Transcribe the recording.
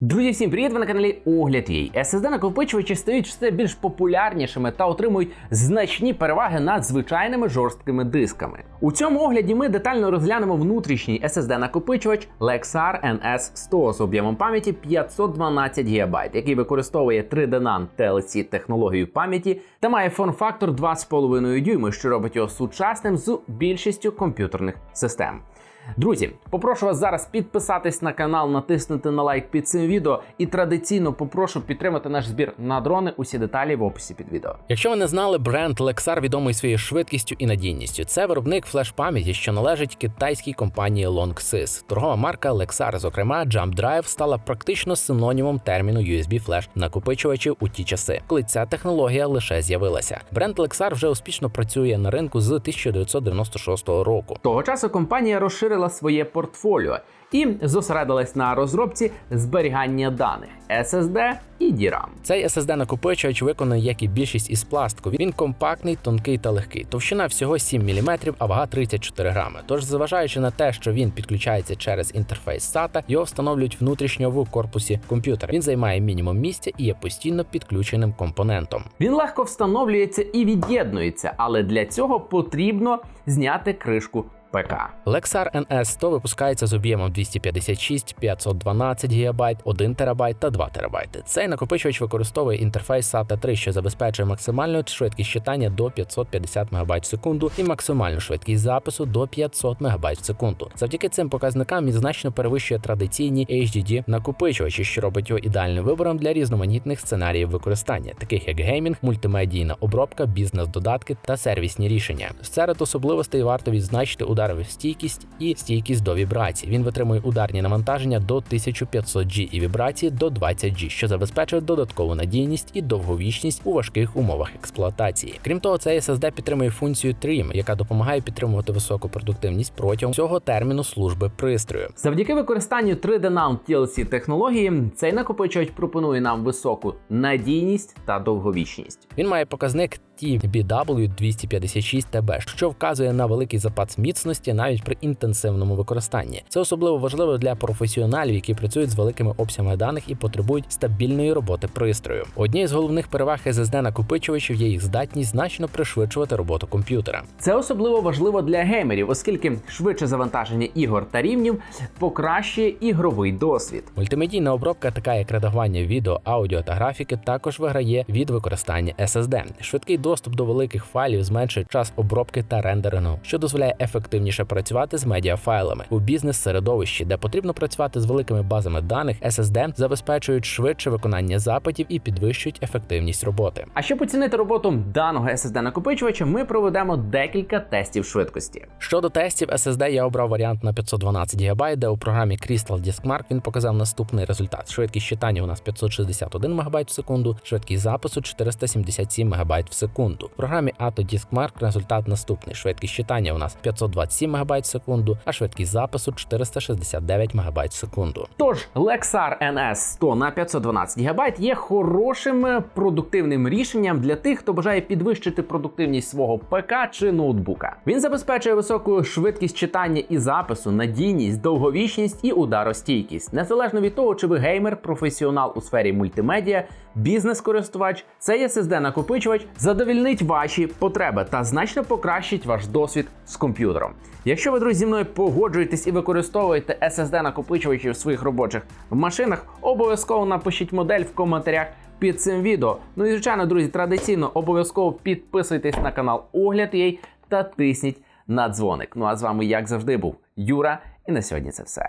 Друзі, всім привіт! Ви на каналі Огляд їй. SSD накопичувачі стають все більш популярнішими та отримують значні переваги над звичайними жорсткими дисками. У цьому огляді ми детально розглянемо внутрішній SSD накопичувач Lexar NS100 з об'ємом пам'яті 512 ГБ, який використовує 3D NAND TLC технологію пам'яті та має форм-фактор 2,5 дюйми, що робить його сучасним з більшістю комп'ютерних систем. Друзі, попрошу вас зараз підписатись на канал, натиснути на лайк під цим відео і традиційно попрошу підтримати наш збір на дрони. Усі деталі в описі під відео. Якщо ви не знали, бренд Lexar відомий своєю швидкістю і надійністю. Це виробник флеш-пам'яті, що належить китайській компанії Longsys. Торгова марка Lexar, зокрема, Jump Drive, стала практично синонімом терміну USB флеш накопичувачів у ті часи, коли ця технологія лише з'явилася. Бренд Lexar вже успішно працює на ринку з 1996 року. Того часу компанія розширила своє портфоліо і зосередилась на розробці зберігання даних SSD і DRAM. Цей SSD накопичувач виконаний, як і більшість із пластику. Він компактний, тонкий та легкий. Товщина всього 7 мм, а вага 34 грами. Тож, зважаючи на те, що він підключається через інтерфейс SATA, його встановлюють внутрішньо в корпусі комп'ютера. Він займає мінімум місця і є постійно підключеним компонентом. Він легко встановлюється і від'єднується, але для цього потрібно зняти кришку ПК. Lexar NS100 випускається з об'ємом 256, 512 ГБ, 1 ТБ та 2 ТБ. Цей накопичувач використовує інтерфейс SATA 3, що забезпечує максимальну швидкість читання до 550 МБ в секунду і максимальну швидкість запису до 500 МБ в секунду. Завдяки цим показникам він значно перевищує традиційні HDD накопичувачі, що робить його ідеальним вибором для різноманітних сценаріїв використання, таких як геймінг, мультимедійна обробка, бізнес-додатки та сервісні рішення. Серед особливостей варто відзначити ударовостійкість і стійкість до вібрацій. Він витримує ударні навантаження до 1500 G і вібрації до 20 G, що забезпечує додаткову надійність і довговічність у важких умовах експлуатації. Крім того, цей SSD підтримує функцію Trim, яка допомагає підтримувати високу продуктивність протягом цього терміну служби пристрою. Завдяки використанню 3D NAND TLC технології цей накопичувач пропонує нам високу надійність та довговічність. Він має показник TBW 256 TB, що вказує на великий запас міцності навіть при інтенсивному використанні. Це особливо важливо для професіоналів, які працюють з великими обсягами даних і потребують стабільної роботи пристрою. Однією з головних переваг SSD накопичувачів є їх здатність значно пришвидшувати роботу комп'ютера. Це особливо важливо для геймерів, оскільки швидше завантаження ігор та рівнів покращує ігровий досвід. Мультимедійна обробка, така як редагування відео, аудіо та графіки, також виграє від використання SSD. Швидкий доступ до великих файлів зменшує час обробки та рендерингу, що дозволяє ефективніше працювати з медіафайлами у бізнес-середовищі, де потрібно працювати з великими базами даних. SSD забезпечують швидше виконання запитів і підвищують ефективність роботи. А щоб оцінити роботу даного SSD накопичувача, ми проведемо декілька тестів швидкості. Щодо тестів SSD, я обрав варіант на 512 ГБ, де у програмі Crystal Disk Mark він показав наступний результат: швидкість читання у нас 561 МБ в секунду, швидкість запису 477 МБ в секунду. В програмі Atto Disk Mark результат наступний: швидкість читання у нас 527 МБ в секунду, а швидкість запису 469 МБ в секунду. Тож Lexar NS 100 на 512 ГБ є хорошим е, продуктивним рішенням для тих, хто бажає підвищити продуктивність свого ПК чи ноутбука. Він забезпечує високу швидкість читання і запису, надійність, довговічність і ударостійкість, незалежно від того, чи ви геймер, професіонал у сфері мультимедіа, бізнес-користувач, цей SSD накопичувач задовільнить ваші потреби та значно покращить ваш досвід з комп'ютером. Якщо ви друзі зі мною погоджуєтесь і використовуєте SSD накопичувачі в своїх робочих машинах, обов'язково напишіть модель в коментарях. Під цим відео. Ну і звичайно, друзі, традиційно обов'язково підписуйтесь на канал Огляд їй та тисніть на дзвоник. Ну а з вами, як завжди, був Юра, і на сьогодні це все.